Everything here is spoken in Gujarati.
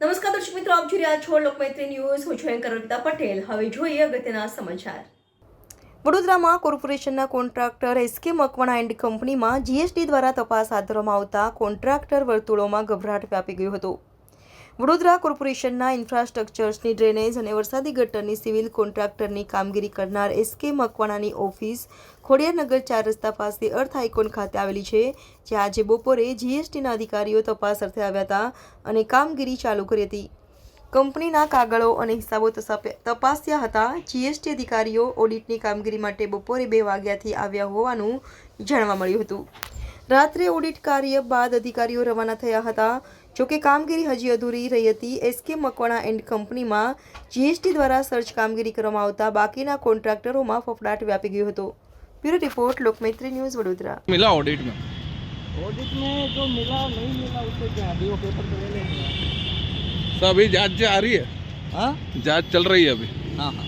નમસ્કાર દર્શક મિત્રો, આપ જોઈ રહ્યા છો લોકમૈત્રી ન્યૂઝ. હું છું એન્કર પટેલ. હવે જોઈએ અગત્યના સમાચાર. વડોદરામાં કોર્પોરેશનના કોન્ટ્રાક્ટર એસકે મકવાણા એન્ડ કંપનીમાં જીએસટી દ્વારા તપાસ હાથ ધરવામાં આવતા કોન્ટ્રાક્ટર વર્તુળોમાં ગભરાટ વ્યાપી ગયો હતો. વડોદરા કોર્પોરેશનના ઇન્ફ્રાસ્ટ્રક્ચર્સની ડ્રેનેજ અને વરસાદી ગટરની સિવિલ કોન્ટ્રાક્ટરની કામગીરી કરનાર એસકે મકવાણાની ઓફિસ ખોડિયારનગર ચાર રસ્તા પાસે અર્થ આઇકોન ખાતે આવેલી છે જ્યાં આજે બપોરે જીએસટીના અધિકારીઓ તપાસ અર્થે આવ્યા હતા અને કામગીરી ચાલુ કરી હતી. કંપનીના કાગળો અને હિસાબો તપાસ્યા હતા. જીએસટી અધિકારીઓ ઓડિટની કામગીરી માટે બપોરે બે વાગ્યાથી આવ્યા હોવાનું જાણવા મળ્યું હતું. રાત્રે ઓડિટ કાર્ય બાદ અધિકારીઓ રવાના થયા હતા જોકે કામગીરી હજી અધૂરી રહી હતી એસકે મકવાણા એન્ડ કંપનીમાં જીએસટી દ્વારા સર્ચ કામગીરી કરવામાં આવતા બાકીના કોન્ટ્રાક્ટરોમાં ફફડાટ વ્યાપી ગયો હતો bureau report Lokmaitri news Vadodara मिला ऑडिट में ऑडिट में जो मिला नहीं मिला उससे क्या अभी वो पेपर तो ले लेंगे तो अभी जांच जा रही है हाँ जांच चल रही है अभी हाँ हाँ